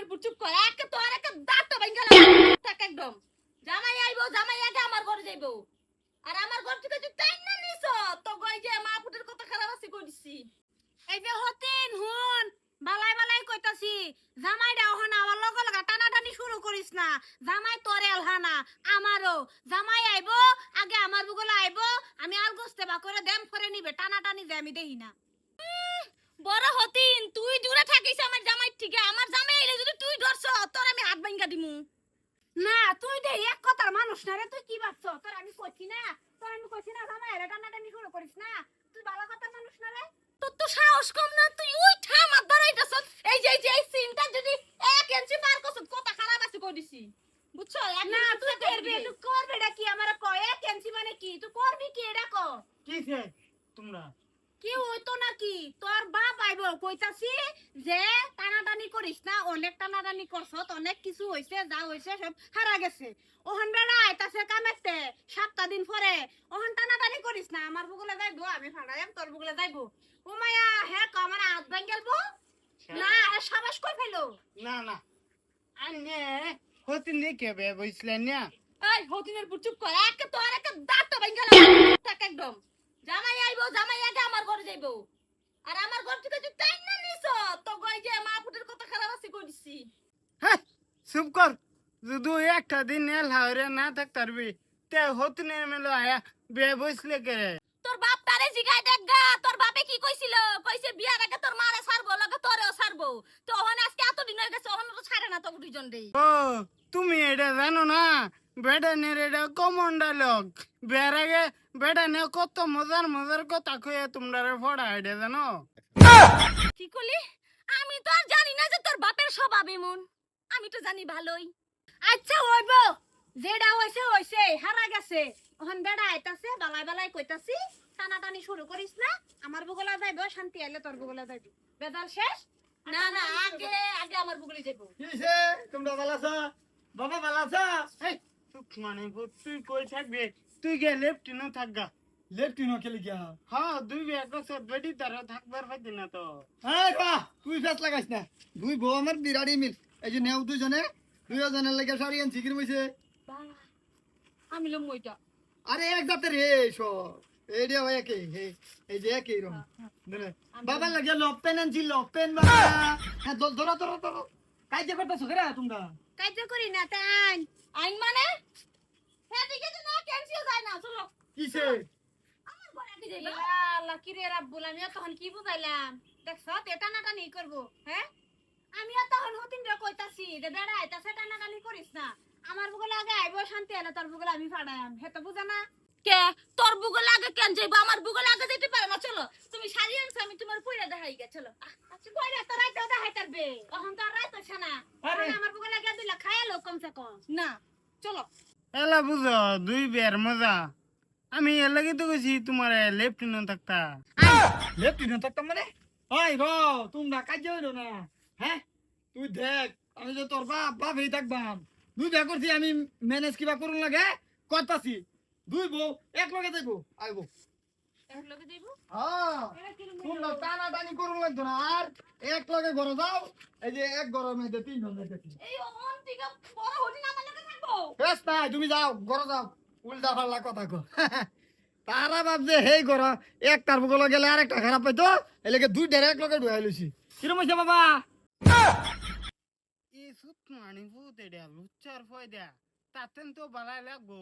হতিনের পুর চুপ কর। একে তো আর একে দাঁতটা ভাঙ্গা থাক একদম। জামাই আইবো জামাই আগে আমার ঘরে যাইবো। আর আমার ঘর থেকে তুই টাইম না নিছ। তো গই যে মা ফুটের কথা খারাপ আছে কইছি এই যে হতিন হুন বালাই বালাই কইতাছি জামাই দাও হনা আমার লগে লগা টানাটানি শুরু করিস না। জামাই তোরে এলহানা আমারও। জামাই আইবো আগে আমার বুগলে আইবো আমি গোস্তে বা করে দেম করে নিবে। টানাটানি যে আমি দেই না। বড় হতিন তুই দূরে থাকিস আমার জামাই ঠিক। আমার জামাই এলে যদি তুই ধরছ তোর আমি হাত ভাঙ্গা দিমু। না তুই দে এক কথার মানুষ না রে তুই কি ভাবছ? তোর আমি কইছি না তোর আমি কইছি না জামাই রে টানাটানি শুরু করিস না। তুই ভালো কথার মানুষ না রে। তোর তো সাহস কম না তুই ওই ঠাম আর ধরাইতাছ এই যে এই যে এই সিনটা যদি এক ইঞ্চি পার করছ কথা খারাপ আছে কই দিছি? বুঝছ? না তুই করবি তুই করবি এটা কি আমার কয়? এক ইঞ্চি মানে কি? তুই করবি কি এটা কো কিসে তোমরা? কি হইতো নাকি? তোর বাপ আইব কইতাছি যে টানাটানি করিস না অনেক টানাটানি করছত অনেক কিছু হইছে যা হইছে সব হারা গেছে। ওহন বেড়া আইতাছে কামেতে সাতটা দিন পরে। ওহন টানাটানি করিস না আমার বুগলে যাইবো আমি ফাড়াইম তোর বুগলে যাইবো। ও মায়া হে ক আমার হাত ভাঙ্গেলবো না এ সাবাস কই ফেলো? না না। আনে হতে নে কে বে বইছলেন না? এই হতিনের পুর চুপ কর একে তো আর একে দাঁতটা ভাঙ্গেল একদম। জামাই আইবো জামাই আগে আমার ঘরে যাইবো। আর আমার ঘর থেকে তুই টাইম না নিছ তো গই যে মা ফুটের কথা খারাপ আছে কইছি হ্যাঁ চুপ কর। যদি একটা দিন এল হাওরে না থাকতারবি তে হতে নে মেলো আয়া বে বইছলে কে? তোর বাপ তারে জিগাই দেখ গা তোর বাপে কি কইছিল? কইছে বিয়ার আগে তোর মারে ছাড়বো লগে তোরেও ছাড়বো। তো ওখানে আজকে এত দিন হয়ে গেছে ওখানে তো ছাড়ে না তো দুইজন রে ও তুমি এটা জানো না বেটা নের এটা কমন ডায়লগ বের আগে বেটা নে কত মজার মজার কথা কয়ে তোমরা পড়া এটা জানো। কি করলি আমি তো আর জানি না যে তোর বাপের স্বভাব এমন। আমি তো জানি ভালোই। আচ্ছা হইব। যেটা হইছে হইছে হারা গেছে। ওখান বেড়া আইতাছে বালাই বালাই কইতাছি টানাটানি শুরু করিস না। আমার বুগলা যাইব শান্তি আইলে তোর বুগলা যাইবি। বেদাল শেষ? না না আগে আগে আমার বুগলি যাইব। তোমরা ভালো আছো? বাবা ভালো আছো? মানে তুই কই থাকবি? তুই গে লেফটিনও থাকগা। লেফটিনো খেলে গিয়া? হ্যাঁ দুই বে এক বছর বেটি তার থাকবার পাইতি না তো। হ্যাঁ বাহ তুই ফেস লাগাইস না। দুই বউ আমার বিরাড়ি মিল। এই যে নেও দুজনে দুইজনের লেগে সারি আনছি কিরম হইছে? আমি লম ওইটা আরে এক জাতের রে সব। এই রে ভাই হে- এই যে একই রকম বাবা লাগে লপ পেন আনছি লপ পেন বাবা। হ্যাঁ। ধর- ধরো ধরো ধরো কাইতে করতেছো কেরা তোমরা? কাইতে করি না তাই। আইন মানে? হ্যাঁ আছে না ক্যান্সেল যায় না চলো। কিসে? আমার আগে যাইবা আল্লাহ কি রে রাব্বুল আমি তখন কি বুঝাইলাম? দেখছ এটা নাটানি করব হ্যাঁ? আমি তখন হতিন রে কইতাছি যে বেড়া আইতাছে টানাটানি করিস না। আমার বুগলে আগে আইব শান্তি এলে তোর বুগলে আমি ফাড়াইম হে তো বুঝা না। কে? তোর বুগলে আগে কেন যাইবো? আমার বুগলে আগে যেতে পারে না চলো। তুমি শাড়ি আনছো আমি তোমার পয়রা দেখাই গে চলো। আচ্ছা কইরা তো তারবে তখন তো আর রাইতে না। আরে। আমার বুগলে আগে দিলা খায়ালো কমসে কম। না চলো। এলা বুঝো দুই বের মজা। আমি এর লাগি তো কইছি তোমার লেফটিনও থাকতা। লেফটিনো থাকতাম মানে? ওই র তোমরা কাজ হইল না। হ্যাঁ? তুই দেখ আমি যে তোর বাপ বাপ হয়ে থাকবাম। দুই বিয়া করছি আমি ম্যানেজ কিবা করুন লাগে? করতাছি। দুই বউ এক লগে যাইবো আইবো এক লগে হ্যাঁ এটা কি তোমরা টানা টানি করুন লাগতো না। আর এক লগে ঘরে যাও এই যে এক ঘরের মধ্যে তিন জন দেখেছি এই অন থেকে বড় হদিন আমার লগে থাকব। বেশ নাই তুমি যাও ঘরে যাও। উল্টা পাল্লা কথা কো তারা ভাবছে হেই ঘর এক তার বগলে গেলে আর একটা খারাপ পাইতো এলাকে দুই ডাইরেক্ট লগে ঢুকাই লইছি। কিরম হইছে বাবা? ই সুত মানি ভূত এটা লুচ্চার ফয় দেয়া তাতেন তো বালাই লাগবো।